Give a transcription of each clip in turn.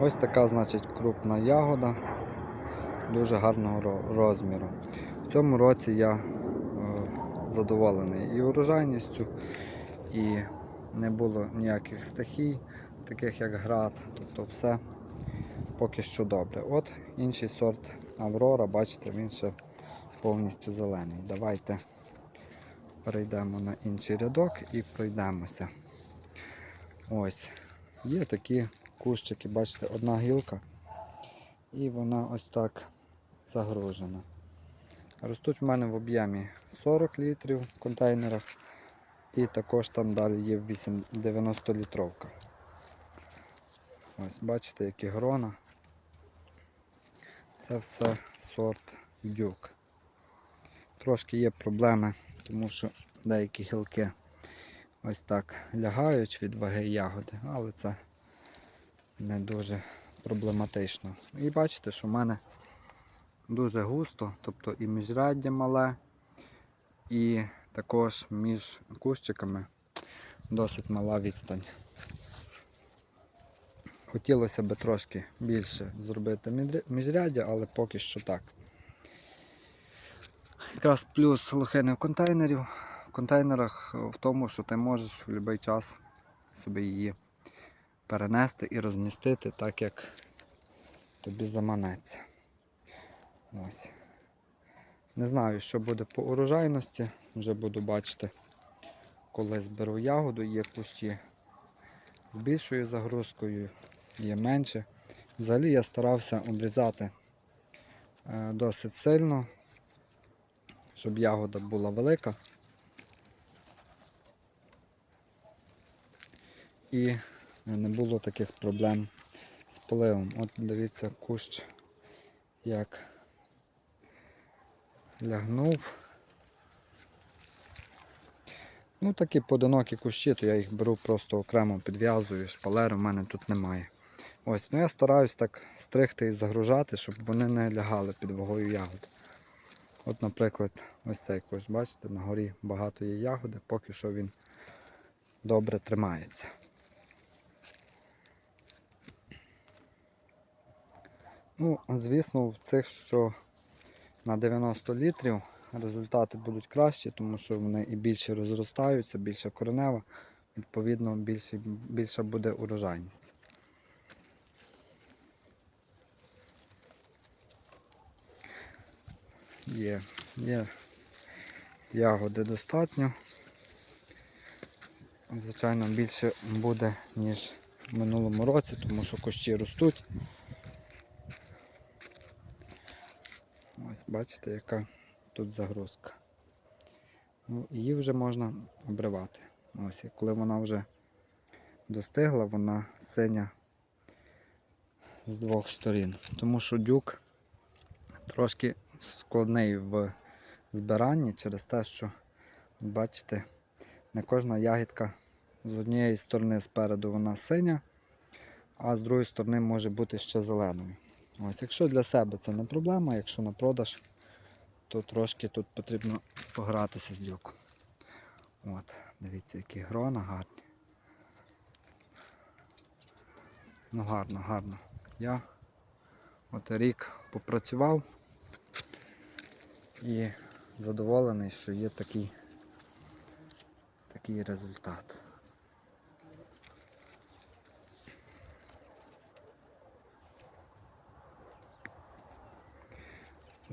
Ось така, значить, крупна ягода дуже гарного розміру. В цьому році я е, задоволений і урожайністю, і не було ніяких стихій, таких як град, тобто все поки що добре. От інший сорт Аврора, бачите, він ще повністю зелений. Давайте перейдемо на інший рядок і пройдемося. Ось. Є такі кущики, бачите, одна гілка, і вона ось так загружена. Ростуть в мене в об'ємі 40 літрів в контейнерах, і також там далі є 8 90 літровка. Ось бачите, які грона. Це все сорт дюк. Трошки є проблеми, тому що деякі гілки ось так лягають від ваги ягоди, але це не дуже проблематично. І бачите, що в мене дуже густо, тобто і міжряддя мале, і також між кущиками досить мала відстань. Хотілося б трошки більше зробити міжряддя, але поки що так. Якраз плюс лохини в контейнерів. В контейнерах в тому, що ти можеш в будь-який час собі її перенести і розмістити так, як тобі заманеться. Ось. Не знаю, що буде по урожайності. Вже буду бачити, коли зберу ягоду, є кущі з більшою загрузкою, є менше. Взагалі я старався обрізати е, досить сильно, щоб ягода була велика. І не було таких проблем з поливом. От дивіться, кущ як лягнув. Ну такі поодинокі кущі, то я їх беру просто окремо підв'язую, шпалери в мене тут немає. Ось, ну я стараюсь так стригти і загружати, щоб вони не лягали під вагою ягод. От, наприклад, ось цей кущ, бачите, на горі багато є ягоди, поки що він добре тримається. Ну, звісно, в цих, що на 90 літрів результати будуть кращі, тому що вони і більше розростаються, більше коренева, відповідно, більше, більша буде урожайність. Є, є ягоди достатньо. Звичайно, більше буде, ніж в минулому році, тому що кущі ростуть. Бачите, яка тут загрузка. Ну, її вже можна обривати. Ось, коли вона вже достигла, вона синя з двох сторін. Тому що дюк трошки складний в збиранні через те, що, бачите, не кожна ягідка з однієї сторони спереду вона синя, а з другої сторони може бути ще зеленою. Ось, Якщо для себе це не проблема, якщо на продаж, то трошки тут потрібно погратися з дюком. От, дивіться, які грона гарні. Ну гарно, гарно. Я от рік попрацював і задоволений, що є такий, такий результат.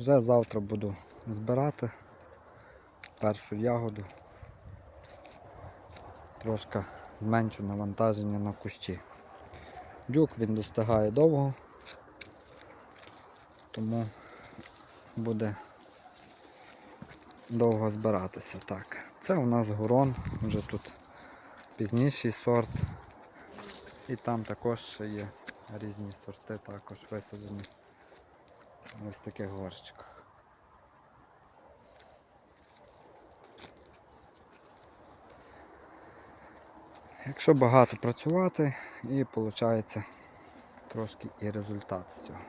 Вже завтра буду збирати першу ягоду. Трошки зменшу навантаження на кущі. Дюк він достигає довго, тому буде довго збиратися. Так, це у нас горон, вже тут пізніший сорт. І там також ще є різні сорти, також висаджені в ось таких горщиках. Якщо багато працювати, і виходить трошки і результат з цього.